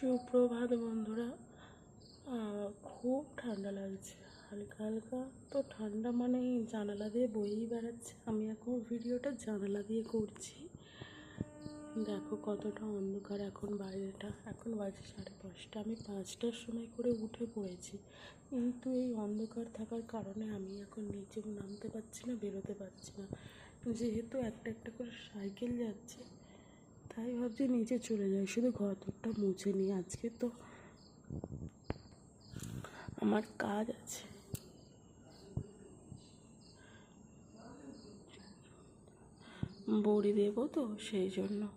সুপ্রভাত বন্ধুরা। খুব ঠান্ডা লাগছে। হালকা হালকা তো ঠান্ডা মানে জানালা দিয়ে বইই বেড়াচ্ছে। আমি এখন ভিডিওটা জানালা দিয়ে করছি। দেখো কতটা অন্ধকার এখন বাইরেটা। এখন বাজে সাড়ে পাঁচটা। আমি পাঁচটার সময় করে উঠে পড়েছি। কিন্তু এই অন্ধকার থাকার কারণে আমি এখন নিচে নামতে পারছি না, বেরোতে পারছি না। যেহেতু একটা একটা করে সাইকেল যাচ্ছে তাই ভাবছি নিচে চলে যাই, শুধু ঘর দরটা মুছে নিই আজকে তো। আমার কাজ আছে। বড়ি দেবো তো সেই জন্য।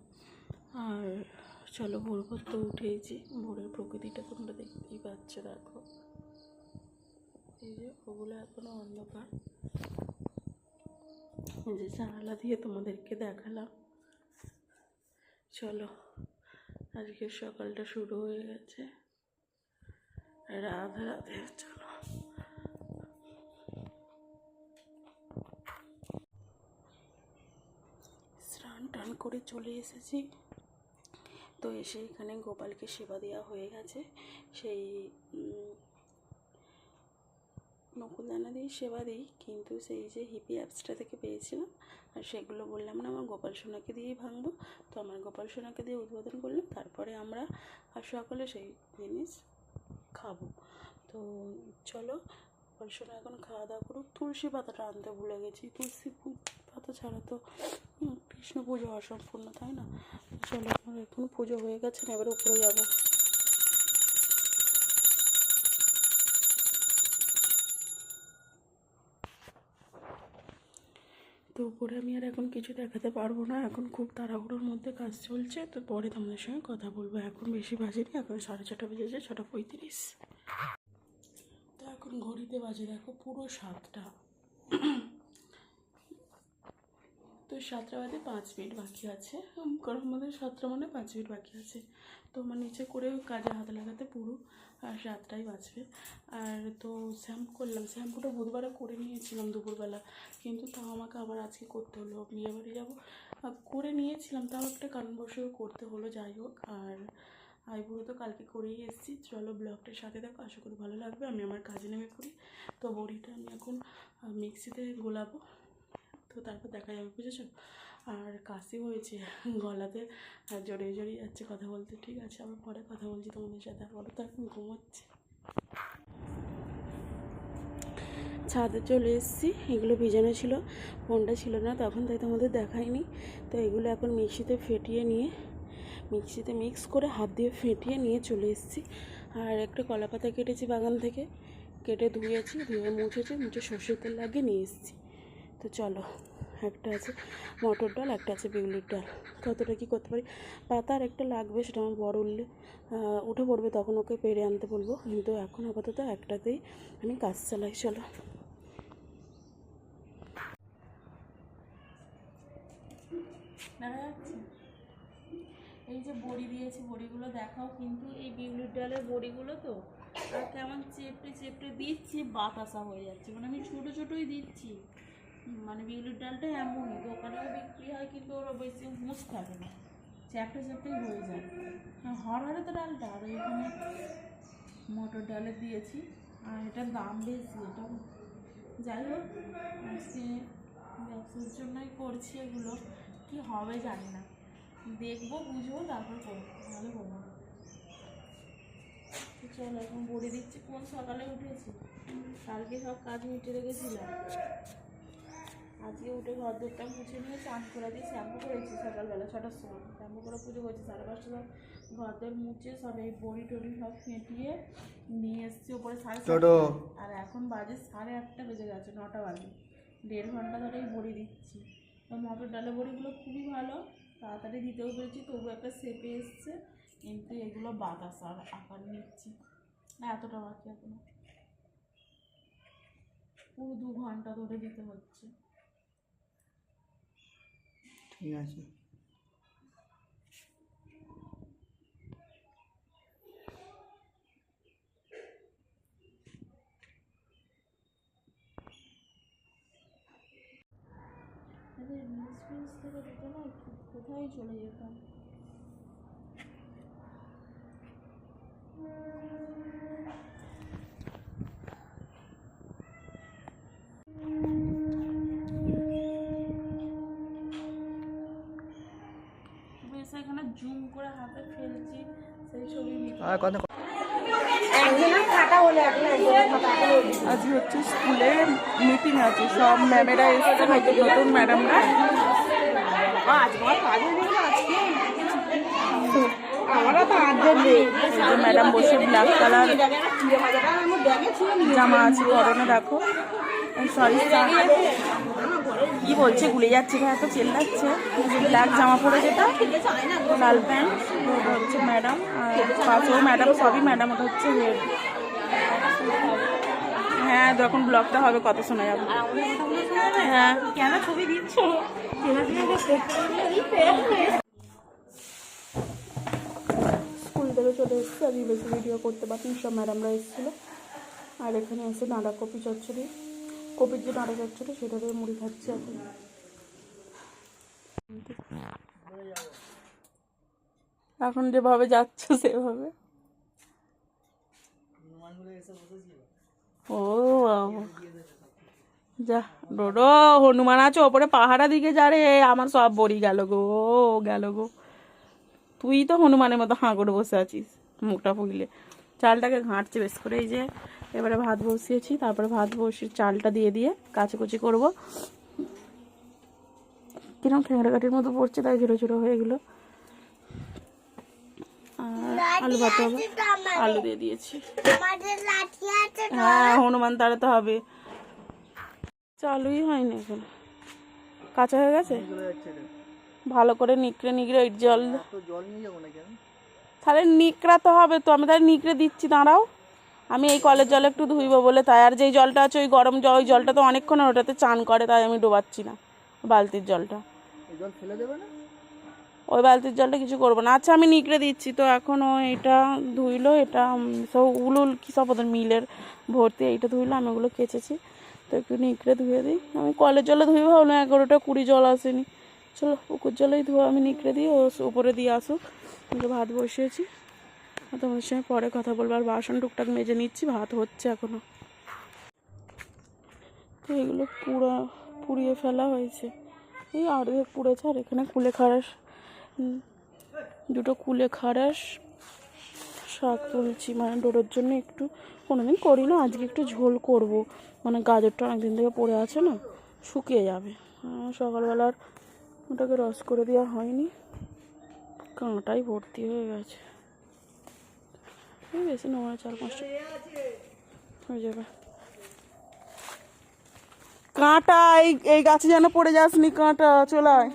আর চলো ভোর ভোর তো উঠেইছি, ভোরের প্রকৃতিটা তোমরা দেখতেই পাচ্ছ, দেখো। এই যে ওগুলো এখনও অন্ধকার। যে জানালা দিয়ে তোমাদেরকে দেখালাম। চলো, আজকে সকালটা শুরু হয়ে গেছে। রাধে রাধে, চলো। স্নান টান করে চলে এসেছি। তো এসে এখানে গোপালকে সেবা দেওয়া হয়ে গেছে। সেই নকুলদানা দিয়েই সেবা দিই, কিন্তু সেই যে হিপি অ্যাপসটা থেকে পেয়েছিলাম, আর সেগুলো বললাম না, আমার গোপাল সোনাকে দিয়েই ভাঙবো। তো আমার গোপাল সোনাকে দিয়ে উদ্বোধন করলাম, তারপরে আমরা আর সকলে সেই জিনিস খাব। তো চলো, গোপাল সোনা এখন খাওয়া দাওয়া করুক। তুলসী পাতাটা আনতে ভুলে গেছি। তুলসী পাতা ছাড়া তো কৃষ্ণ পুজো অসম্পূর্ণ, তাই না? চলো, আমার এখন পুজো হয়ে গেছে এবার উপরে যাব। তো উপরে আমি আর এখন কিছু দেখাতে পারব না। এখন খুব তাড়াহুড়োর মধ্যে কাজ চলছে। তো পরে তোমাদের সঙ্গে কথা বলব। এখন বেশি বাজেনি। এখন সাড়ে ছটা বেজেছে, ছটা পঁয়ত্রিশ। তো এখন ঘড়িতে বাজে দেখো পুরো সাতটা। তো সাতটা বাজে পাঁচ মিনিট বাকি আছে। কারণ আমাদের সাতটা মানে পাঁচ মিনিট বাকি আছে। তো আমার নিচে করে কাজে হাত লাগাতে পুরো আর সাতটাই বাজবে। আর তো শ্যাম্পু করলাম। শ্যাম্পুটা বুধবারে করে নিয়েছিলাম দুপুরবেলা। কিন্তু তাও আমাকে আবার আজকে করতে হলো। বিয়ে বাড়ি যাব। করে নিয়েছিলাম। তাও একটা কারণবশত করতে হলো। যাই হোক, আর আইবুড়ো তো কালকে করেই এসেছি। চলো ব্লগটার সাথে দেখো আশা করি ভালো লাগবে। আমি আমার কাজে নেমে পড়ি। তো বড়িটা আমি এখন মিক্সিতে গোলাবো। তো তারপর দেখা যাবে। বুঝেছ? আর কাশি হয়েছে, গলাতে আর জড়িয়ে জড়িয়ে যাচ্ছে কথা বলতে। ঠিক আছে আবার পরে কথা বলছি তোমাদের সাথে বলো তো এখন ঘুমোচ্ছে ছাদে চলে এসেছি, এগুলো ভিজানো ছিল, ফোনটা ছিল না, তখন তাই তোমাদের দেখাইনি। তো এগুলো এখন মিক্সিতে ফেটিয়ে নিয়ে, মিক্সিতে মিক্স করে হাত দিয়ে ফেটিয়ে নিয়ে চলে এসেছি। আর একটা কলা পাতা কেটেছি বাগান থেকে, কেটে ধুয়েছি, ধুয়ে মুছেছি, মুছে সর্ষের তেল লাগিয়ে নিয়ে এসেছি। তো চলো। একটা আছে, মটর ডাল, একটা আছে বিউলির ডাল। কতটা কী করতে পারি? পাতা আর একটা লাগবে, সেটা আমার বড় উঠলে উঠে পড়বে, তখন ওকে পেরে আনতে বলব। কিন্তু এখন আপাতত একটাতেই আমি কাজ চালাই, চলো। এই যে বড়ি দিয়েছি, বড়িগুলো দেখাও, কিন্তু এই বিউলির ডালের বড়িগুলো তো আর কেমন চেপটে চেপটে দিচ্ছি, বাতাসা হয়ে যাচ্ছে। মানে আমি ছোটো, ছোটোই দিচ্ছি। মানে বিউলির ডালটা এমনই, দোকানেও বিক্রি হয় কিন্তু ওরা বেশি মুছ থাকে না। চ্যাপটে চ্যাপটেই হয়ে যায়। আর হরহরে তো ডালটা, আর এখানে মটর ডালে দিয়েছি, আর এটার দাম বেশি এটা যাই হোক, আজকে ব্যবসার জন্যই করছি এগুলো, কি হবে জানি না। দেখব বুঝব, তারপর করব ভালো করব চলো, এখন বলে দিচ্ছি, কোন সকালে উঠেছি? কালকে সব কাজ মিটে রেখেছিলাম। আজকে উঠে ঘর দরটা মুছে নিয়ে চান করে দিয়ে শ্যাম্পু করেছি সকালবেলা ছটার সময়। শ্যাম্পু করে পুজো করছি সাড়ে পাঁচটা সময় ঘর দর মুছে সব এই বড়ি টড়ি সব ফেটিয়ে নিয়ে এসছি ওপরে সাড়ে। আর এখন বাজে সাড়ে আটটা বেজে গেছে নটা বাজে। দেড় ঘণ্টা ধরেই বড়ি দিচ্ছি। তো মটর ডালের বড়িগুলো খুবই ভালো তাড়াতাড়ি দিতেও পেরেছি তবু একটা সেপে এসছে কিন্তু এগুলো বাতাস আর আকার নিচ্ছি। এতটা বাকি এখনও। পুরো দু ঘণ্টা ধরে দিতে হচ্ছে। ঠিক আছে। নিউজ থেকে দিতে না কোথায় চলে যেতাম বেশ এখানে জুম করে হাতে ফেলছি সেই ছবি নিতে আর কত আজকে হচ্ছে স্কুলে মিটিং আছে সব ম্যামেরা এসছে নতুন নতুন ম্যাডামরা। ম্যাডাম বসে ব্ল্যাক কালার জামা আছে পরনে দেখো। সরি কি বলছে, গুলে যাচ্ছে এত চেল্লাচ্ছে। ব্ল্যাক জামা পরে যেটা, লাল প্যান্ট, ওটা হচ্ছে ম্যাডাম, আর পাশেও ম্যাডাম, সবই ম্যাডাম, ওটা হচ্ছে হেড। হ্যাঁ যখন ব্লগটা হবে কত শোনা যাবে। হ্যাঁ। কেন ছবি দিচ্ছ স্কুল থেকে চলে এসেছি বেশি ভিডিও করতে পারছি সব ম্যাডামরা এসেছিল। আর এখানে এসে নাড়া কপি চচ্চড়ি। কপির যে নাড়া চচ্চড়ি সেটা দিয়ে মুড়ি খাচ্ছি এখন। এখন যেভাবে যাচ্ছ, সেভাবে। ও। যা, ডোডো, হনুমান আছে, ওপরে পাহাড়া দিকে যা রে, আমার সব বড়ি গেল গো গেল গো। তুই তো হনুমানের মতো হাঁ করে বসে আছিস, মুখটা ফুগলে চালটাকে ঘাঁটছে, বেশ করে এই যে এবারে ভাত বসিয়েছি তারপরে ভাত বসিয়ে চালটা দিয়ে দিয়ে কাচাকুচি করব। কিরম ঠেংরা কাঠির মতো পড়ছে তাই ছোটো ছোটো হয়ে গেলো। আর আলু ভাত হবে আলু দিয়ে দিয়েছি। হ্যাঁ হনুমান তাড়াতে হবে। চালুই হয়নি এখন। কাঁচা হয়ে গেছে? ভালো করে নিকড়ে নিকড়ে ওই জল। তো তাহলে নিকড়া তো হবে তো আমি তাহলে নিকড়ে দিচ্ছি দাঁড়াও। আমি এই কলের জল একটু ধুইবো বলে তাই আর যেই জলটা আছে ওই গরম জল ওই জলটা তো অনেকক্ষণ ওটাতে চান করে তাই আমি ডোবাচ্ছি না বালতির জলটা। জল ফেলে দেবে না? ওই বালতির জলটা কিছু করব না। আচ্ছা আমি নিকড়ে দিচ্ছি তো এখনও এটা ধুইলো এটা সব উলুল কী সব ওদের মিলের ভর্তি এইটা ধুইলো আমি ওগুলো কেচেছি। তো একটু নিকড়ে ধুয়ে দিই। আমি কলের জলে ধুইবো ভাবলাম এগারোটা কুড়ি জল আসেনি। চলো পুকুর জলেই ধোয়া আমি নিকড়ে দিই ও উপরে দিয়ে আসুক। ভাত বসিয়েছি। তোমাদের সঙ্গে পরে কথা বলব। আর বাসন টুকটাক মেজে নিচ্ছি, ভাত হচ্ছে এখনও তো এগুলো পুরা পুড়িয়ে ফেলা হয়েছে। এই অর্ধেক পুড়েছে, আর এখানে কুলে খারাস দুটো কুলে খারাস শাক তুলছি। মানে ডোরোর জন্য একটু, কোনোদিন করি না, আজকে একটু ঝোল করব। মানে গাজরটা অনেক দিন থেকে পড়ে আছে না, শুকিয়ে যাবে। সকালবেলার ওটাকে রস করে দেওয়া হয়নি, কাঁটাই ভর্তি হয়ে গেছে। বেশি নোংরা চার পাঁচটা হয়ে যাবে। কাঁটা, এই এই গাছে যেন পড়ে যাসনি কাঁটা চলায়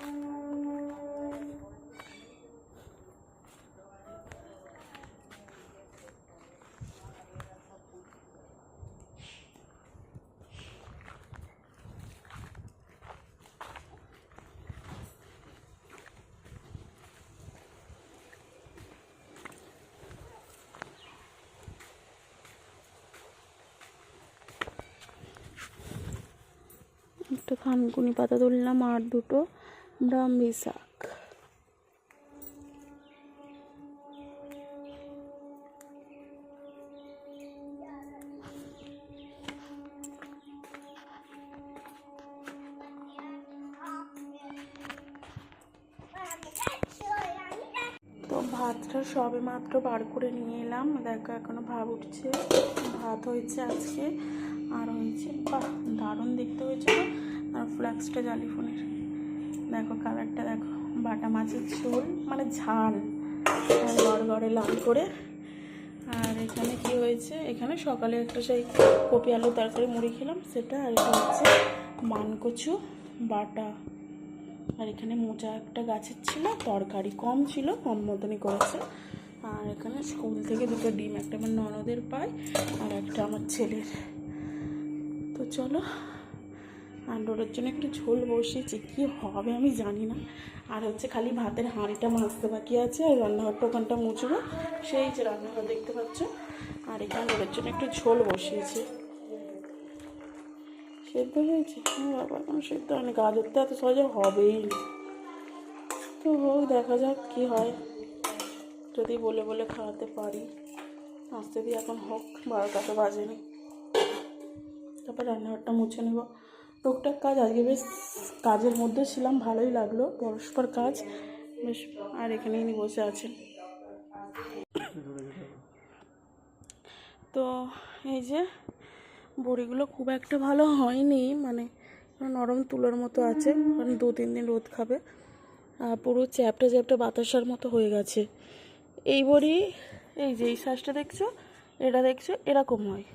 একটা থানকুনি পাতা তুললাম আর দুটো ব্রাহ্মী শাক তো ভাতটা সবে মাত্র বার করে নিয়ে এলাম। দেখো এখনও ভাব উঠছে। ভাত হয়েছে আজকে। আর হয়েছে, বাহ, দারুণ দেখতে হয়েছে। তো আর ফ্লাক্সটা জালি ফোনের। দেখো কালারটা দেখো, বাটা মাছের ঝোল মানে ঝাল। গড় গড়ে লাল করে। আর এখানে কি হয়েছে? এখানে সকালে একটা সেই কপি আলু তরকারি মুড়ি খেলাম, সেটা আর এটা হচ্ছে মানকচু বাটা। আর এখানে মোচা একটা গাছের ছিল, তরকারি কম ছিল, কম মতনই করেছে। আর এখানে স্কুল থেকে দুটো ডিম, একটা আমার ননদের পাই আর একটা আমার ছেলের। তো চলো আন্ডোরের জন্য একটু ঝোল বসিয়েছি। কী হবে আমি জানি না। আর হচ্ছে খালি ভাতের হাঁড়িটা মাজতে বাকি আছে আর রান্নাঘরটা ওখানটা মুছবো। সেই যে রান্নাঘর দেখতে পাচ্ছ। আর এখানে ওদের জন্য একটু ঝোল বসিয়েছি। সেদ্ধ হয়েছে? হ্যাঁ বাবা এখন সেদ্ধ হয়নি। গাজর তো এত সহজে হবেই। তো হোক, দেখা যাক কী হয়। যদি বলে বলে খাওয়াতে পারি। আসতে দিয়ে এখন হোক, বারোটা তো বাজেনি। তারপর রান্নাঘরটা মুছে নেব। টুকটাক কাজ, আজকে বেশ কাজের মধ্যে ছিলাম, ভালোই লাগল, পরস্পর কাজ, বেশ, আর এখানেই নি বসে আছেন তো এই যে, বড়িগুলো খুব একটা ভালো হয়নি মানে নরম তুলোর মতো আছে কারণ দু তিন দিন রোদ খাবে, আর পুরো চ্যাপটা চ্যাপটা বাতাসার মতো হয়ে গেছে। এই বড়ি, এই যে, এই শ্বাসটা দেখছ, এটা দেখছ, এরকম হয়।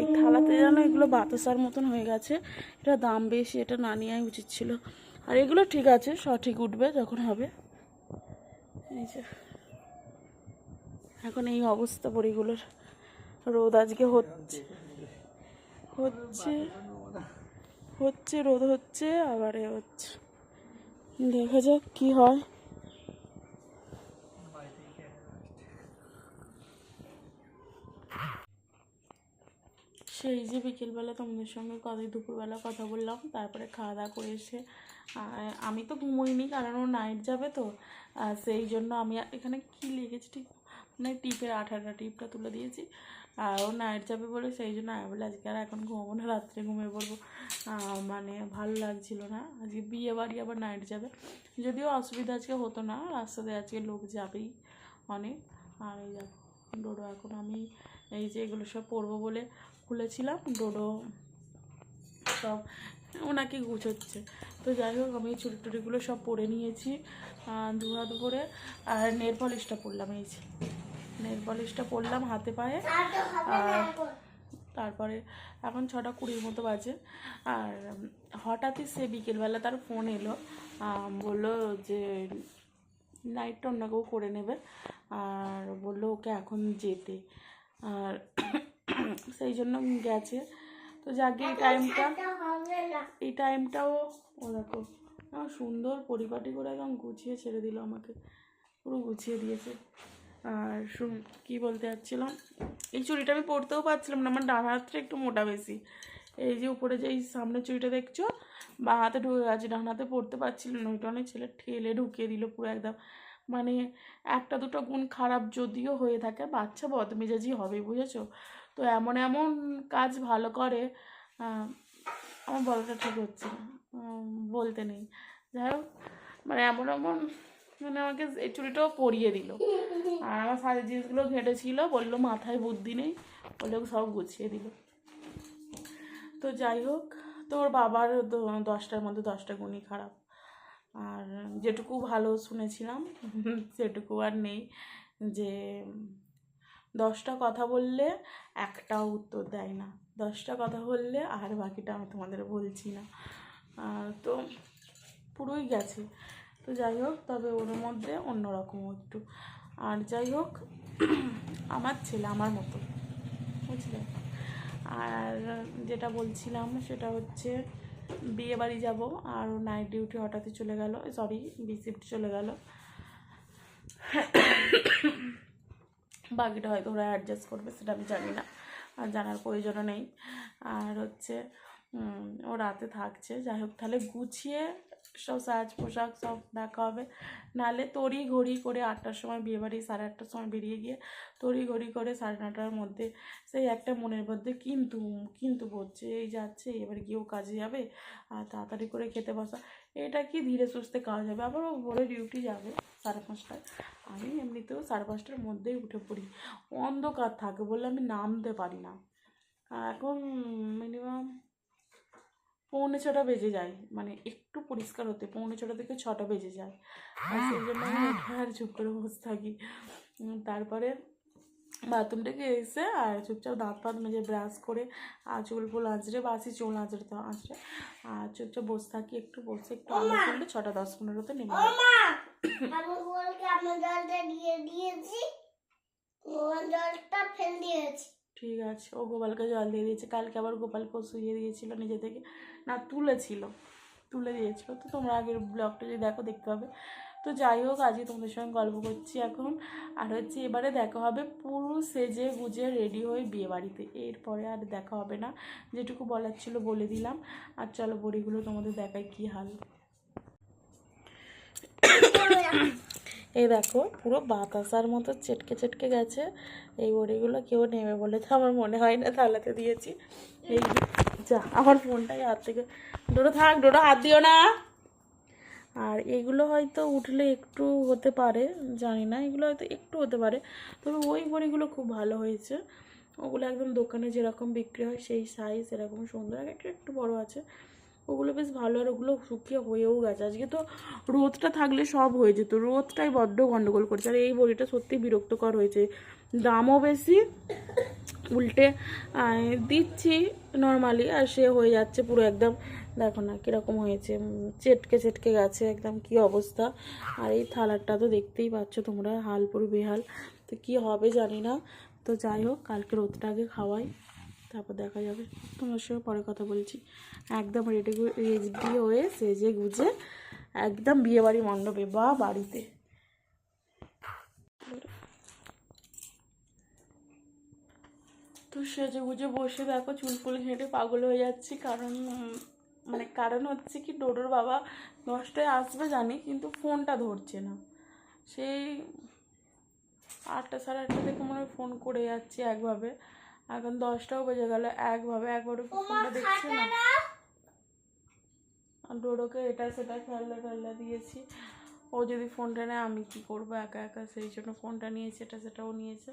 এই থালাতে যেন এগুলো বাতাসার মতন হয়ে গেছে। এটা দাম বেশি, এটা না নেওয়াই উচিত ছিল। আর এগুলো ঠিক আছে, সঠিক উঠবে যখন হবে। এই যে। এখন এই অবস্থা বড়িগুলোর। রোদ আজকে হচ্ছে হচ্ছে হচ্ছে, রোদ হচ্ছে, আবার এ হচ্ছে। দেখা যাক কি হয়। সেই যে বিকেলবেলা তোমাদের সঙ্গে কথা দুপুরবেলা কথা বললাম, তারপরে খাওয়া দাওয়া করে এসে আমি তো ঘুমোইনি কারণ ও নাইট যাবে তো সেই জন্য আমি এখানে কি লেগেছি ঠিক মানে টিপের আঠাটা টিপটা তুলে দিয়েছি, আর ও নাইট যাবে বলে সেই জন্য আমি বলে আজকে আর এখন ঘুমাবো না, রাত্রে ঘুমিয়ে পড়ব। মানে ভালো লাগছিল না, আজকে বিয়ে বাড়ি আবার নাইট যাবে, যদিও অসুবিধা আজকে হতো না, রাস্তাতে আজকে লোক যাবেই অনেক, আর এই দেখো, ডোডো, এখন আমি এই যে এগুলো সব পরবো বলে খুলেছিলাম ডোডো সব ওনাকে গুছোচ্ছে। তো যাই হোক আমি চুরি টুরিগুলো সব পরে নিয়েছি দু হাত ভরে আর নেল পলিশটা পরলাম এই যে। নেল পলিশটা পরলাম হাতে পায়ে। আর তারপরে এখন ছটা কুড়ির মতো বাজে। আর হঠাৎই সে বিকেলবেলা তার ফোন এলো বলল যে নাইটটা অন্য কেউ করে নেবে। আর বলল ওকে এখন যেতে। আর সেই জন্য গেছে। তো যাকে এই টাইমটা এই টাইমটাও ও দেখো আমার সুন্দর পরিপাটি করে একদম গুছিয়ে ছেড়ে দিল আমাকে। পুরো গুছিয়ে দিয়েছে। আর শুন কী বলতে যাচ্ছিলাম এই চুড়িটা আমি পরতেও পারছিলাম না আমার ডান হাতটা একটু মোটা বেশি। এই যে উপরে যে এই সামনে চুড়িটা দেখছ বা হাতে ঢুকে গেছে ডান হাতে পরতে পারছিলাম না ওইটা অনেক ছেলে ঠেলে ঢুকিয়ে দিল পুরো একদম। মানে একটা দুটো গুণ খারাপ যদিও হয়ে থাকে বাচ্চা বদমেজাজি হবে বুঝেছ? তো এমন এমন কাজ ভালো করে আমার বলাটা ঠিক হচ্ছে না বলতে নেই। যাই হোক মানে এমন এমন মানে আমাকে এই চুড়িটাও পরিয়ে দিল। আর আমার সাজের জিনিসগুলো ঘেঁটেছিল, বলল মাথায় বুদ্ধি নেই, বলল সব গুছিয়ে দিল। তো যাই হোক তোর বাবার দশটার মধ্যে দশটা গুণই খারাপ। আর যেটুকু ভালো শুনেছিলাম, সেটুকু আর নেই যে দশটা কথা বললে একটাও উত্তর দেয় না। দশটা কথা বললে আর বাকিটা আমি তোমাদের বলছি না। তো পুরোই গেছে। তো যাই হোক, তবে ওর মধ্যে অন্যরকম একটু। আর যাই হোক, আমার ছেলে, আমার মতো। বুঝলে? আর যেটা বলছিলাম সেটা হচ্ছে বিয়ে বাড়ি যাব আর নাইট ডিউটি হঠাৎই চলে গেল। সরি বি শিফট চলে গেল। বাকিটা হয়তো ওরা অ্যাডজাস্ট করবে, সেটা আমি জানি না। আর জানার প্রয়োজনও নেই। আর হচ্ছে ও রাতে থাকছে। যাই হোক, তাহলে গুছিয়ে সব সাজ পোশাক সব দেখা হবে। নাহলে তড়ি ঘড়ি করে আটটার সময় বিয়েবাড়ি সাড়ে আটটার সময় বেরিয়ে গিয়ে তড়ি ঘড়ি করে সাড়ে নটার মধ্যে সেই একটা মনের মধ্যে কিন্তু কিন্তু বলছে, এই যাচ্ছে, এবার গিয়েও কাজে যাবে, আর তাড়াতাড়ি করে খেতে বসা। এটা কি ধীরে সুস্থে কাজ হবে? আবার ও ভোরে ডিউটি যাবে। সাড়ে পাঁচটায়। আমি এমনিতেও সাড়ে পাঁচটার মধ্যেই উঠে পড়ি। অন্ধকার থাকে বলে আমি নামতে পারি না। এখন মিনিমাম পৌনে ছটা বেজে যায়। মানে একটু পরিষ্কার হতে, পৌনে ছটা থেকে ছটা বেজে যায়। আর সেই জন্য আমি উঠে আর চুপ করে বসে থাকি। তারপরে বাথরুম থেকে এসে আর চুপচাপ দাঁত ফাত মেজে ব্রাশ করে আর চুল ফুল আঁচড়ে বাসি চুল আঁচড়ে তো আঁচড়ে, আর চুপচাপ বসে থাকি একটু বসে একটু আলো করলে ছটা দশ পনেরোতে নেমে। আমি বলকে আমার জলটা দিয়ে দিয়েছি। আমার জলটা ফেল দিয়েছি। ঠিক আছে, ও গোপালকে জল দিয়ে দিয়েছে। কালকে আবার গোপালকেও শুইয়ে দিয়েছিল, নিজে থেকে। না, তুলেছিল, তুলে দিয়েছিল। তো তোমরা আগের ব্লগটা যদি দেখো, দেখতে হবে তো যাই হোক, আজকে তোমাদের সঙ্গে গল্প করছি এখন। আর হচ্ছে এবারে দেখা হবে পুরো সেজে গুজে রেডি হয়ে বিয়ে বাড়িতে। এরপরে আর দেখা হবে না। যেটুকু বলার ছিল বলে দিলাম। আর চলো, বড়িগুলো তোমাদের দেখায় কী হাল। এই দেখো, পুরো বাতাসার মতো চেটকে চেটকে গেছে। এই বড়িগুলো কেউ নেবে বলে তো আমার মনে হয় না, থালাতে দিয়েছি। এই যা আমার ফোনটাই হাত থেকে ডোডো থাক, ডোডো হাত দিও না। আর এগুলো হয়তো উঠলে একটু হতে পারে, জানি না, এগুলো হয়তো একটু হতে পারে। তবে ওই বড়িগুলো খুব ভালো হয়েছে। ওগুলো একদম দোকানে যেরকম বিক্রি হয়, সেই সাইজ এরকম সুন্দর। একটু একটু বড় আছে। ওগুলো বেশ ভালো আর ওগুলো শুকিয়ে হয়েও গেছে। আজকে তো রোদটা থাকলে সব হয়ে যেত। রোদটাই বড্ড গন্ডগোল করছে। আর এই বড়িটা সত্যি বিরক্তকর হয়েছে। দামও বেশি, উল্টে দিচ্ছি নর্মালি আর সে হয়ে যাচ্ছে পুরো একদম, দেখো না কীরকম হয়েছে। চেটকে চেটকে গেছে একদম কি অবস্থা। আর এই থালাটা তো দেখতেই পাচ্ছ তোমরা, হাল পুরো বেহাল। তো কি হবে জানি না। তো যাই হোক, কালকে রোদটা আগে খাওয়াই। তারপর দেখা যাবে। তোমার সঙ্গে পরে কথা বলছি। একদম রেডি রেডি হয়ে সেজে গুজে একদম বিয়েবাড়ি মণ্ডপে বা বাড়িতে। তো সেজে গুজে বসে দেখো, চুল ফুল ঘেঁটে পাগল হয়ে যাচ্ছি। কারণ মানে কারণ হচ্ছে কি, ডোডোর বাবা দশটায় আসবে জানি, কিন্তু ফোনটা ধরছে না। সেই আটটা সাড়ে আটটা থেকে মনে ফোন করে যাচ্ছি একভাবে। এখন দশটাও বেজে গেল একভাবে একবারে ফোনটা দেখছে না। ডোডোকে এটা সেটা খেলনা টেলনা দিয়েছি। ও যদি ফোনটা নেয় আমি কি করব? একা একা সেই জন্য ফোনটা নিয়েছে এটা সেটাও নিয়েছে।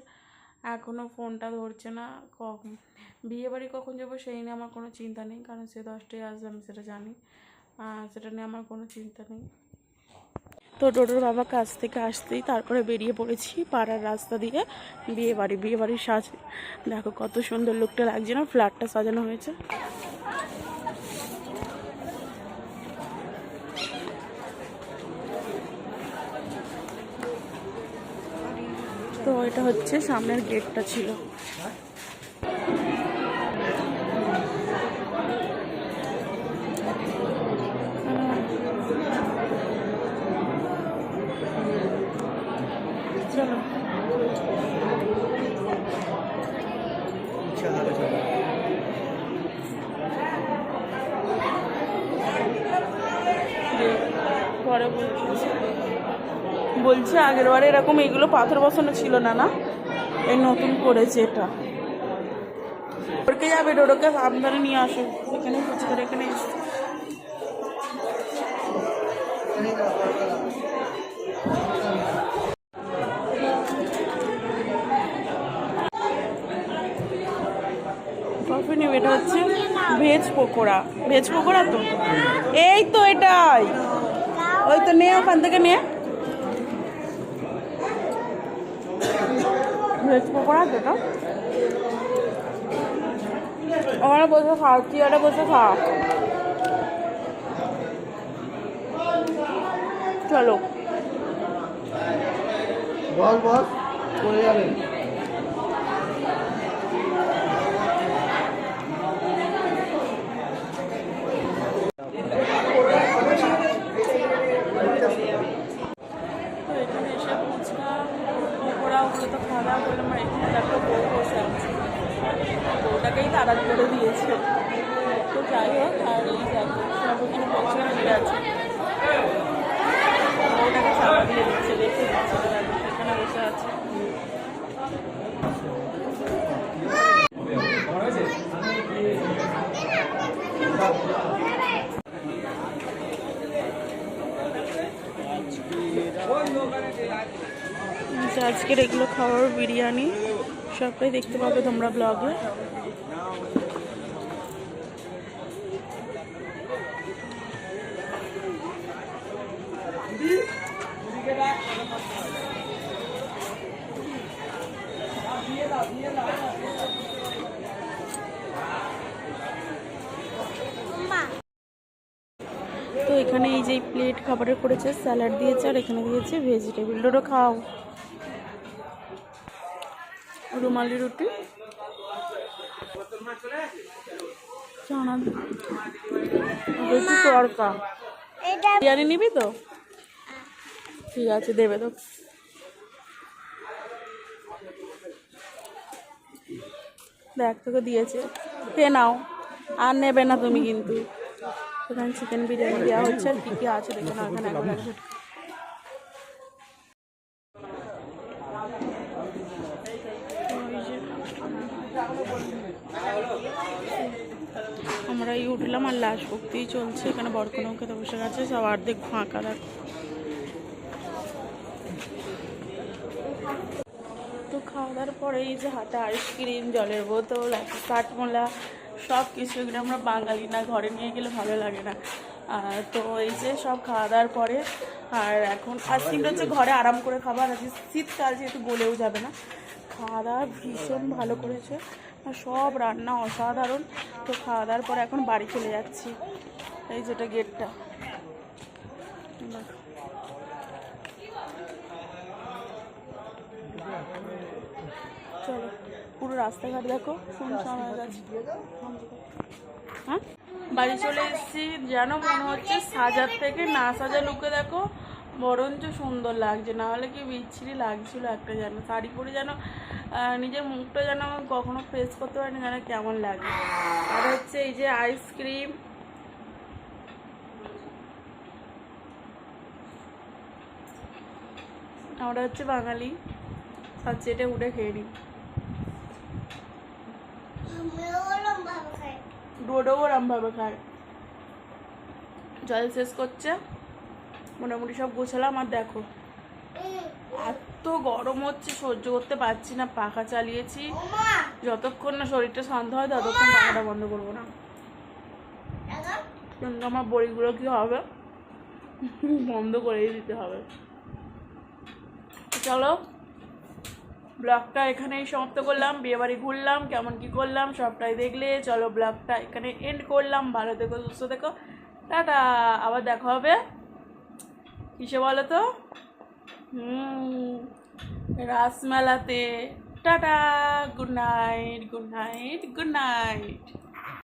এখনও ফোনটা ধরছে না কখন? বিয়ে বাড়ি কখন যাব সেই নিয়ে আমার কোনো চিন্তা নেই কারণ সে দশটায় আসবে আমি সেটা জানি। সেটা নিয়ে আমার কোনো চিন্তা নেই। তো টোটোর বাবা কাছ থেকে আসতেই তারপরে বেরিয়ে পড়েছি পাড়ার রাস্তা দিয়ে। বিয়ে বাড়ি বিয়ে বাড়ির সাজ। দেখো কত সুন্দর লুকটা লাগছে না ফ্ল্যাটটা সাজানো হয়েছে। তো এটা হচ্ছে সামনের গেটটা ছিল চলো পরে বলছি। বলছে আগের বারে এরকম এইগুলো পাথর বসানো ছিল না না? এই নতুন করেছে এটা। যাবে, ডোডোকে সাবধানে নিয়ে আসো। এখানে ফুচকার এখানে এসো। কফি নেবে এটা হচ্ছে ভেজ পকোড়া। ভেজ পকোড়া তো? এই তো এটাই। ওই তো নে ওখান থেকে নে। ভেজ পকোড়া তো? এটা ওখানে বসে খাও চেয়ারে বসে খাও? চলো। বল বল করে যাবেন তো এখানে এসে ফুচকা পকোড়া ওগুলো তো খাওয়া দাওয়া করলাম আর এখানে দেখো বউ বসে আছে বউটাকেই তাড়াত করে দিয়েছে তো যাই হোক আর এই দেখো সব ওখানে বসে বসে আছে বউটাকে চাপা দিয়ে দিচ্ছে দেখে দিচ্ছে তো দেখো সেখানে বসে আছে আচ্ছা, আজকের এগুলো খাওয়ার বিরিয়ানি সবটাই দেখতে পাবে তোমরা ব্লগে তো এখানে এই যে প্লেট খাবারের করেছে স্যালাড দিয়েছে, আর এখানে দিয়েছে ভেজিটেবিল খাও রুমালি রুটি। চানা তরকা বিরিয়ানি নিবি তো? ঠিক আছে দেবে তো। দেখ তোকে দিয়েছে। খেয়ে নাও। আর নেবে না তুমি কিন্তু। এখানে চিকেন বিরিয়ানি দেওয়া হচ্ছে আর কী কী আছে দেখে নাও এখানে একবার একবার আমরা এই উঠলাম আর লাশ ভক্তিই চলছে, এখানে বরকনও খেতে বসে গেছে, সব অর্ধেক ফাঁকা দেখো তো খাওয়া দাওয়ার পরে এই যে হাতে আইসক্রিম জলের বোতল কাঠমোলা সব কিছু এগুলো আমরা বাঙালি না, ঘরে নিয়ে গেলে ভালো লাগে না। তো এই যে সব খাওয়া দাওয়ার পরে, আর এখন আইসক্রিমটা হচ্ছে ঘরে আরাম করে খাবার আছে শীতকাল যেহেতু গলেও যাবে না খাওয়া দাওয়া ভীষণ ভালো করেছে। সব রান্না অসাধারণ। তো খাওয়া দাওয়ার পরে এখন বাড়ি চলে যাচ্ছি। এই যেটা গেটটা। চলো, পুরো রাস্তাঘাট দেখো। শুনশান হয়ে? বাড়ি চলে এসেছি। যেন মনে হচ্ছে সাজার থেকে না সাজা লুকে দেখো। বরঞ্চ সুন্দর লাগছে। না হলে কি বিচ্ছিরি লাগছিল একটা যেন। শাড়ি পরে যেন নিজের মুখটা যেন আমার কখনো ফ্রেস করতে পারিনি, যেন কেমন লাগে। আর হচ্ছে এই যে আইসক্রিম আমরা হচ্ছে বাঙালি, আর চেটে উঠে খেয়ে নিই। ওরমভাবে খায়। জল শেষ করছে, মোটামুটি সব গোছালাম, আর দেখো। এত গরম হচ্ছে সহ্য করতে পারছি না পাখা চালিয়েছি। যতক্ষণ না শরীরটা শান্ত হয় ততক্ষণ পাখাটা বন্ধ করব না। কিন্তু আমার বড়িগুলো কি হবে? বন্ধ করেই দিতে হবে। চলো ব্লগটা এখানেই সমাপ্ত করলাম বিয়েবাড়ি ঘুরলাম কেমন কি করলাম সবটাই দেখলে। চলো ব্লগটা এখানে এন্ড করলাম। ভালো থেকো সুস্থ থেকো। টাটা! আবার দেখা হবে। কিসে বলো তো? হুম রাসমেলাতে। Tata good night good night good night.